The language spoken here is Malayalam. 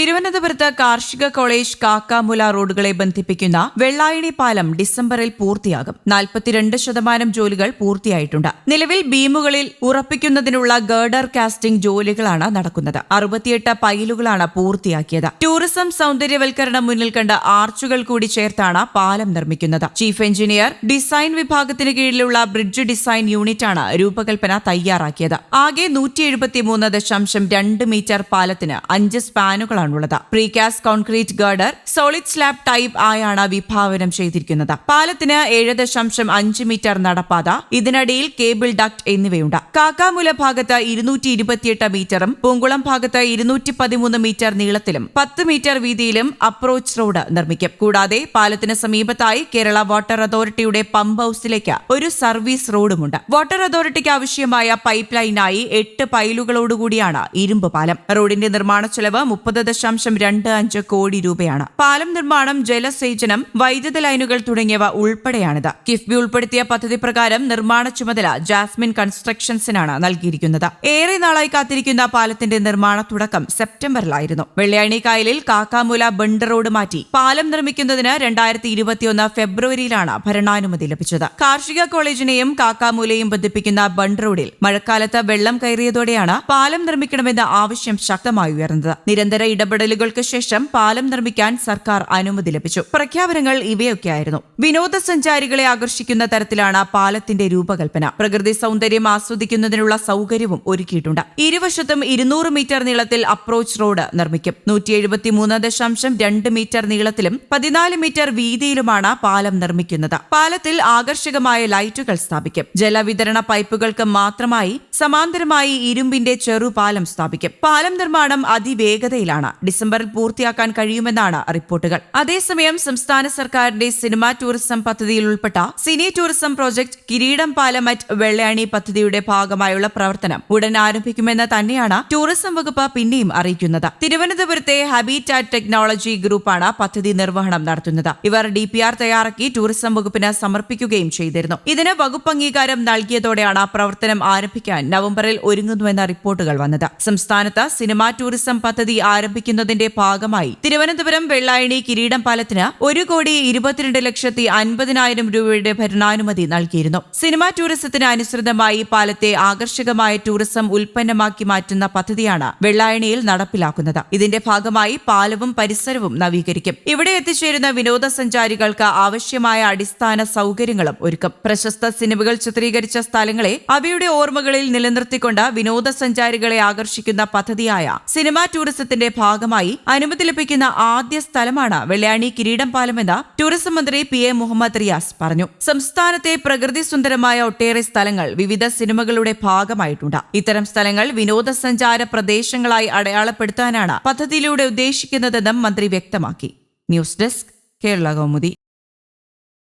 തിരുവനന്തപുരത്ത് കാർഷിക കോളേജ് കാക്കാമുല റോഡുകളെ ബന്ധിപ്പിക്കുന്ന വെള്ളായണി പാലം ഡിസംബറിൽ പൂർത്തിയാകും. നാൽപ്പത്തിരണ്ട് ശതമാനം ജോലികൾ പൂർത്തിയായിട്ടുണ്ട്. നിലവിൽ ബീമുകളിൽ ഉറപ്പിക്കുന്നതിനുള്ള ഗേർഡർ കാസ്റ്റിംഗ് ജോലികളാണ് നടക്കുന്നത്. അറുപത്തിയെട്ട് പൈലുകളാണ് പൂർത്തിയാക്കിയത്. ടൂറിസം സൗന്ദര്യവൽക്കരണം മുന്നിൽ കണ്ട ആർച്ചുകൾ കൂടി ചേർത്താണ് പാലം നിർമ്മിക്കുന്നത്. ചീഫ് എഞ്ചിനീയർ ഡിസൈൻ വിഭാഗത്തിന് കീഴിലുള്ള ബ്രിഡ്ജ് ഡിസൈൻ യൂണിറ്റാണ് രൂപകൽപ്പന തയ്യാറാക്കിയത്. ആകെ നൂറ്റി മീറ്റർ പാലത്തിന് അഞ്ച് സ്പാനുകളാണുള്ളത് precast concrete girder solid slab type ആയാണ് വിഭാവനം ചെയ്തിരിക്കുന്നത്. പാലത്തിന് ഏഴ് ദശാംശം അഞ്ച് മീറ്റർ നടപ്പാത ഇതിനിടയിൽ കേബിൾ ഡക്ട് എന്നിവയുണ്ട്. കാക്കാമുല ഭാഗത്ത് ഇരുന്നൂറ്റി ഇരുപത്തിയെട്ട് മീറ്ററും പൂങ്കുളം ഭാഗത്ത് ഇരുന്നൂറ്റി പതിമൂന്ന് മീറ്റർ നീളത്തിലും പത്ത് മീറ്റർ വീതിയിലും അപ്രോച്ച് റോഡ് നിർമ്മിക്കും. കൂടാതെ പാലത്തിന് സമീപത്തായി കേരള വാട്ടർ അതോറിറ്റിയുടെ പമ്പ് ഹൌസിലേക്ക് ഒരു സർവീസ് റോഡുമുണ്ട് വാട്ടർ അതോറിറ്റിക്ക് ആവശ്യമായ പൈപ്പ് ലൈനായി എട്ട് പൈലുകളോടുകൂടിയാണ് ഇരുമ്പ് പാലം. റോഡിന്റെ നിർമ്മാണ ചെലവ് മുപ്പത് ദശാംശം രണ്ട് അഞ്ച് കോടി രൂപയാണ്. പാലം നിർമ്മാണം ജലസേചനം വൈദ്യുത ലൈനുകൾ തുടങ്ങിയവ ഉൾപ്പെടെയാണിത്. കിഫ്ബി ഉൾപ്പെടുത്തിയ പദ്ധതി പ്രകാരം നിർമ്മാണ ചുമതല ജാസ്മിൻ കൺസ്ട്രക്ഷൻസിനാണ് നൽകിയിരിക്കുന്നത്. ഏറെ നാളായി കാത്തിരിക്കുന്ന പാലത്തിന്റെ നിർമ്മാണ തുടക്കം സെപ്റ്റംബറിലായിരുന്നു. വെള്ളിയാണി കായലിൽ കാക്കാമൂല ബണ്ട് റോഡ് മാറ്റി പാലം നിർമ്മിക്കുന്നതിന് രണ്ടായിരത്തി ഇരുപത്തിയൊന്ന് ഫെബ്രുവരിയിലാണ് ഭരണാനുമതി ലഭിച്ചത്. കാർഷിക കോളേജിനെയും കാക്കാമൂലയും ബന്ധിപ്പിക്കുന്ന ബണ്ട് റോഡിൽ മഴക്കാലത്ത് വെള്ളം കയറിയതോടെയാണ് പാലം നിർമ്മിക്കണമെന്ന ആവശ്യം ശക്തമായി ഉയർന്നത്. നിരന്തര ഇടപെടലുകൾക്ക് ശേഷം പാലം നിർമ്മിക്കാൻ സർക്കാർ അനുമതി ലഭിച്ചു. പ്രഖ്യാപനങ്ങൾ ഇവയൊക്കെയായിരുന്നു. വിനോദസഞ്ചാരികളെ ആകർഷിക്കുന്ന തരത്തിലാണ് പാലത്തിന്റെ രൂപകൽപ്പന. പ്രകൃതി സൗന്ദര്യം ആസ്വദിക്കുന്നതിനുള്ള സൗകര്യവും ഒരുക്കിയിട്ടുണ്ട്. ഇരുവശത്തും ഇരുന്നൂറ് മീറ്റർ നീളത്തിൽ അപ്രോച്ച് റോഡ് നിർമ്മിക്കും. നൂറ്റി എഴുപത്തിമൂന്ന് ദശാംശം രണ്ട് മീറ്റർ നീളത്തിലും പതിനാല് മീറ്റർ വീതിയിലുമാണ് പാലം നിർമ്മിക്കുന്നത്. പാലത്തിൽ ആകർഷകമായ ലൈറ്റുകൾ സ്ഥാപിക്കും. ജലവിതരണ പൈപ്പുകൾക്ക് മാത്രമായി സമാന്തരമായി ഇരുമ്പിന്റെ ചെറുപാലം സ്ഥാപിക്കും. പാലം നിർമ്മാണം അതിവേഗതയിലാണ്. ഡിസംബറിൽ പൂർത്തിയാക്കാൻ കഴിയുമെന്നാണ് റിപ്പോർട്ടുകൾ. അതേസമയം സംസ്ഥാന സർക്കാരിന്റെ സിനിമാ ടൂറിസം പദ്ധതിയിൽ ഉൾപ്പെട്ട സിനി ടൂറിസം പ്രോജക്ട് കിരീടം പാലമറ്റ് വെള്ളയാണി പദ്ധതിയുടെ ഭാഗമായുള്ള പ്രവർത്തനം ഉടൻ ആരംഭിക്കുമെന്ന് തന്നെയാണ് ടൂറിസം വകുപ്പ് പിന്നെയും അറിയിക്കുന്നത്. തിരുവനന്തപുരത്തെ ഹബിറ്റാറ്റ് ടെക്നോളജി ഗ്രൂപ്പാണ് പദ്ധതി നിർവഹണം നടത്തുന്നത്. ഇവർ ഡി പി ആർ തയ്യാറാക്കി ടൂറിസം വകുപ്പിന് സമർപ്പിക്കുകയും ചെയ്തിരുന്നു. ഇതിന് വകുപ്പ് അംഗീകാരം നൽകിയതോടെയാണ് പ്രവർത്തനം ആരംഭിക്കാൻ നവംബറിൽ ഒരുങ്ങുന്നുവെന്ന റിപ്പോർട്ടുകൾ വന്നത്. സംസ്ഥാനത്ത് സിനിമാ ടൂറിസം പദ്ധതി ആരംഭിക്കുന്നതിന്റെ ഭാഗമായി. തിരുവനന്തപുരം വെള്ളായണി കിരീടം പാലത്തിന് ഒരു കോടി ഇരുപത്തിരണ്ട് ലക്ഷത്തി അൻപതിനായിരം രൂപയുടെ ഭരണാനുമതി നൽകിയിരുന്നു. സിനിമാ ടൂറിസത്തിന് അനുസൃതമായി പാലത്തെ ആകർഷകമായ ടൂറിസം ഉൽപ്പന്നമാക്കി മാറ്റുന്ന പദ്ധതിയാണ് വെള്ളായണിയിൽ നടപ്പിലാക്കുന്നത്. ഇതിന്റെ ഭാഗമായി പാലവും പരിസരവും നവീകരിക്കും. ഇവിടെ എത്തിച്ചേരുന്ന വിനോദസഞ്ചാരികൾക്ക് ആവശ്യമായ അടിസ്ഥാന സൗകര്യങ്ങളും ഒരുക്കും. പ്രശസ്ത സിനിമകൾ ചിത്രീകരിച്ച സ്ഥലങ്ങളെ അവയുടെ ഓർമ്മകളിൽ നിലനിർത്തിക്കൊണ്ട് വിനോദസഞ്ചാരികളെ ആകർഷിക്കുന്ന പദ്ധതിയായ സിനിമാ ടൂറിസത്തിന്റെ ഭാഗമായി അനുമതി ലഭിക്കുന്ന ആദ്യ സ്ഥലമാണ് വെള്ളയാണി കിരീടം പാലമെന്ന് ടൂറിസം മന്ത്രി പി എ മുഹമ്മദ് റിയാസ് പറഞ്ഞു. സംസ്ഥാനത്തെ പ്രകൃതി സുന്ദരമായ ഒട്ടേറെ സ്ഥലങ്ങൾ വിവിധ സിനിമകളുടെ ഭാഗമായിട്ടുണ്ട്. ഇത്തരം സ്ഥലങ്ങൾ വിനോദസഞ്ചാര പ്രദേശങ്ങളായി അടയാളപ്പെടുത്താനാണ് പദ്ധതിയിലൂടെ ഉദ്ദേശിക്കുന്നതെന്നും മന്ത്രി വ്യക്തമാക്കി. News desk Kerala Kaumudi.